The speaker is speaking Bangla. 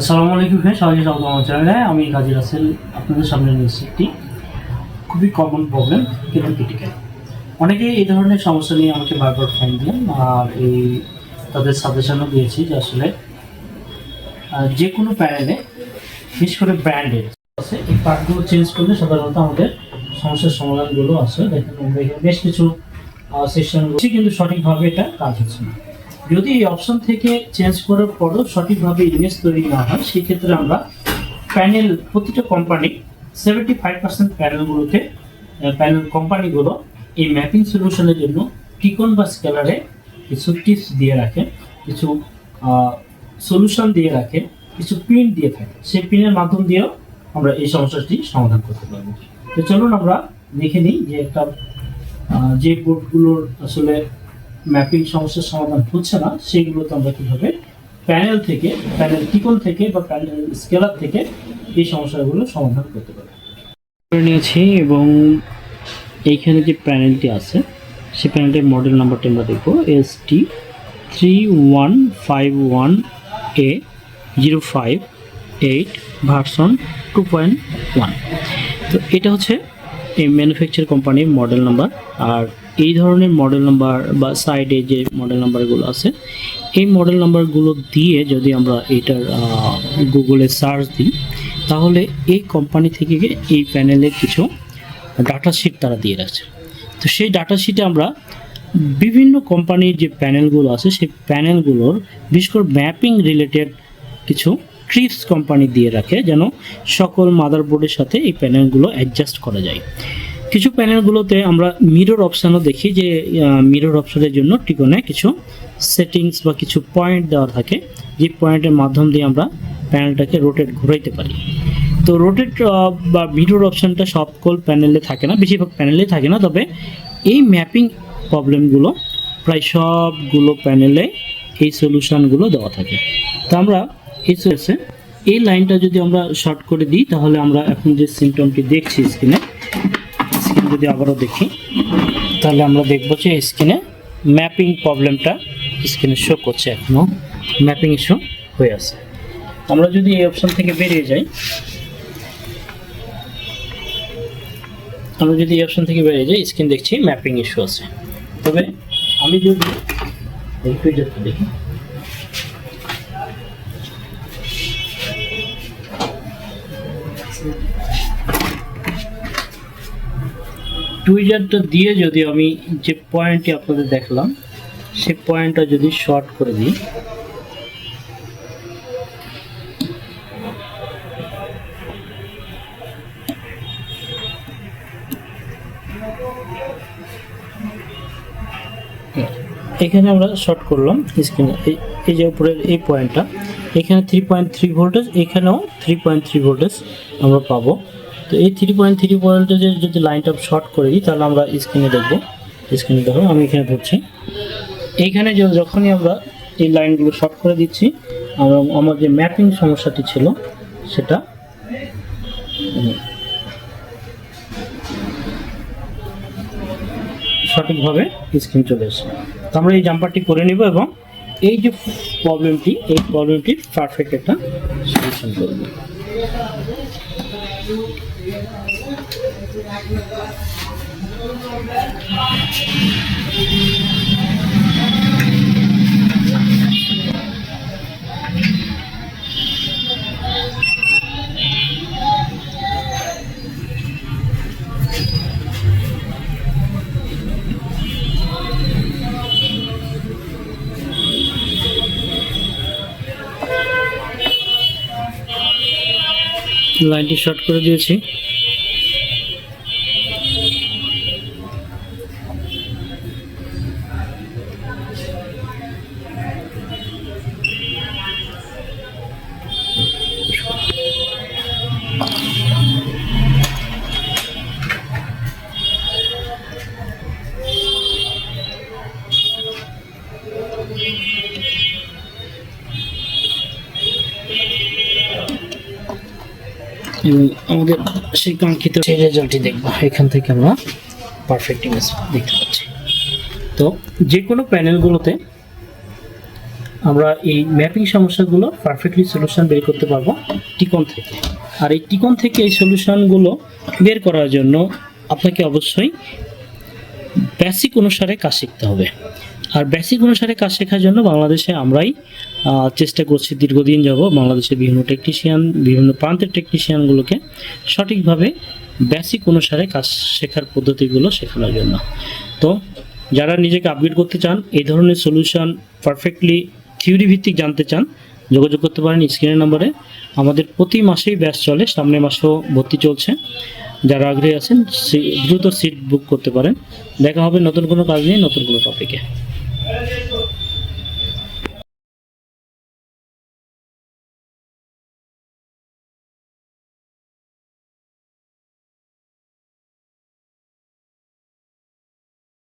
আসসালামু আলাইকুম ফ্রেন্ড সবাইকে স্বাগত আমার চ্যানেলে আমি কাজী রাসেল, আপনাদের সামনে নিয়ে এসেছি একটি খুবই কমন প্রবলেম কিন্তু ক্রিটিক্যাল অনেকেই এই ধরনের সমস্যা নিয়ে আমাকে বারবার ফোন দেন, আর এই তাদের সাজেশনও দিয়েছি যে আসলে যে কোনো প্যানেলে বিশেষ করে ব্র্যান্ডেড আছে, এই পার্টগুলো চেঞ্জ করলে সাধারণত আমাদের সমস্যার সমাধানগুলো আছে। দেখেন বেশ কিছু সেশন কিন্তু সঠিকভাবে এটা কাজ হচ্ছে না। যদি এই অপশন থেকে চেঞ্জ করার পরও সঠিকভাবে ইমেজ তৈরি না হয়, সেক্ষেত্রে আমরা প্যানেল প্রতিটা কোম্পানি সেভেন্টি ফাইভ পার্সেন্ট প্যানেলগুলোতে প্যানেল কোম্পানিগুলো এই ম্যাপিং সলিউশনের জন্য টিকন বা স্কেলারে কিছু টিপস দিয়ে রাখে, কিছু সলিউশন দিয়ে রাখে, কিছু পিন দিয়ে থাকে। সেই পিনের মাধ্যম দিয়েও আমরা এই সমস্যাটি সমাধান করতে পারব। তো চলুন আমরা দেখে নিই যে একটা যে বোর্ডগুলোর আসলে ম্যাপিং সমস্যার সমাধান হচ্ছে না সেইগুলোতে আমরা কীভাবে প্যানেল থেকে, প্যানেল টিকন থেকে বা প্যানেল স্কেলার থেকে এই সমস্যাগুলো সমাধান করতে পারি। করে নিয়েছি এবং এইখানে যে প্যানেলটি আছে, সেই প্যানেলটির মডেল নাম্বারটি আমরা দেখব S T three one five one A zero five eight version two point one তো এটা হচ্ছে এই ম্যানুফ্যাকচার কোম্পানির মডেল নাম্বার আর এই ধরনের মডেল নাম্বার বা সাইডে যে মডেল নাম্বারগুলো আছে, এই মডেল নাম্বারগুলো দিয়ে যদি আমরা এটার গুগলে সার্চ দিই, তাহলে এই কোম্পানি থেকে এই প্যানেলে কিছু ডাটা শিট তারা দিয়ে রাখছে। তো সেই ডাটা শিটে আমরা বিভিন্ন কোম্পানির যে প্যানেলগুলো আছে, সেই প্যানেলগুলোর বিশেষ করে ম্যাপিং রিলেটেড কিছু ট্রিপস কোম্পানি দিয়ে রাখে, যেন সকল মাদারবোর্ডের সাথে এই প্যানেলগুলো অ্যাডজাস্ট করা যায়। কিছু প্যানেলগুলোতে আমরা মিরর অপশানও দেখি যে মিরর অপশনের জন্য টিকনে কিছু সেটিংস বা কিছু পয়েন্ট দেওয়া থাকে। যে পয়েন্টের মাধ্যম দিয়ে আমরা প্যানেলটাকে রোটেট ঘুরাইতে পারি। তো রোটেট বা মিরর অপশানটা সকল প্যানেলে থাকে না, বেশিরভাগ প্যানেলে থাকে না, তবে এই ম্যাপিং প্রবলেমগুলো প্রায় সবগুলো প্যানেলে এই সলিউশনগুলো দেওয়া থাকে। তো আমরা এই লাইনটা যদি আমরা শর্ট করে দিই, তাহলে আমরা এখন যে সিমটমটি দেখছি স্ক্রিন যদি আবারও দেখি, তাহলে আমরা দেখব যে স্ক্রিনে ম্যাপিং প্রবলেমটা স্ক্রিনে শো করছে এখনও ম্যাপিং ইস্যু হয়ে আছে। আমরা যদি এই অপশন থেকে বেরিয়ে যাই, আমরা যদি এই অপশন থেকে বেরিয়ে যাই স্ক্রিন দেখছি ম্যাপিং ইস্যু আছে। তবে আমি যদি এই ফিল্টারটা দেখি টুইজারটা দিয়ে যদি আমি যে পয়েন্টটি আপনাদের দেখলাম, সে পয়েন্টটা যদি শর্ট করে দিই, এখানে আমরা শর্ট করলাম স্ক্রিনে এই যে উপরের এই পয়েন্টটা এখানে থ্রি পয়েন্ট থ্রি ভোল্টেজ এখানেও থ্রি পয়েন্ট থ্রি ভোল্টেজ আমরা পাবো। তো এই থ্রি পয়েন্ট থ্রি ভোল্টেজের যদি লাইনটা শর্ট করে দিই তাহলে আমরা স্ক্রিনে দেখব। স্ক্রিনে দেখো, আমি এখানে ধরছি। এইখানে যখনই আমরা এই লাইনগুলো শর্ট করে দিচ্ছি, আমরা, আমার যে ম্যাপিং সমস্যাটি ছিল, সেটা সঠিকভাবে স্ক্রিন চলে এসেছে। তো আমরা এই জাম্পারটি করে নিব এবং এই যে প্রবলেমটি এই প্রবলেমটির পারফেক্ট একটা সলিউশন করব লাইনটি শর্ট করে দিয়েছি। আমাদের সেই কাঙ্ক্ষিত সেই রেজাল্টটি দেখব। এখান থেকে আমরা পারফেক্ট ইমেজ দেখতে পাচ্ছি। তো যে কোনো প্যানেলগুলোতে আমরা এই ম্যাপিং সমস্যাগুলো পারফেক্টলি সলিউশন বের করতে পারব টিকন থেকে। আর এই টিকন থেকে এই সলিউশনগুলো বের করার জন্য আপনাকে অবশ্যই বেসিক অনুসারে কাজ শিখতে হবে। আর বেসিক অনুসারে কাজ শেখার জন্য বাংলাদেশে আমরাই চেষ্টা করছি দীর্ঘদিন যাব বাংলাদেশের বিভিন্ন টেকনিশিয়ান বিভিন্ন প্রান্তের টেকনিশিয়ানগুলোকে সঠিকভাবে বেসিক অনুসারে কাজ শেখার পদ্ধতিগুলো শেখানোর জন্য। তো যারা নিজেকে আপগ্রেড করতে চান, এই ধরনের সলিউশন পারফেক্টলি থিওরি ভিত্তিক জানতে চান, যোগাযোগ করতে পারেন স্ক্রিনের নম্বরে। আমাদের প্রতি মাসেই ব্যাচ চলে, সামনের মাসেও ভর্তি চলছে। যারা আগ্রহী আছেন দ্রুত সিট বুক করতে পারেন। দেখা হবে নতুন কোনো কাজ নিয়ে, নতুন কোনো টপিকে Gracias.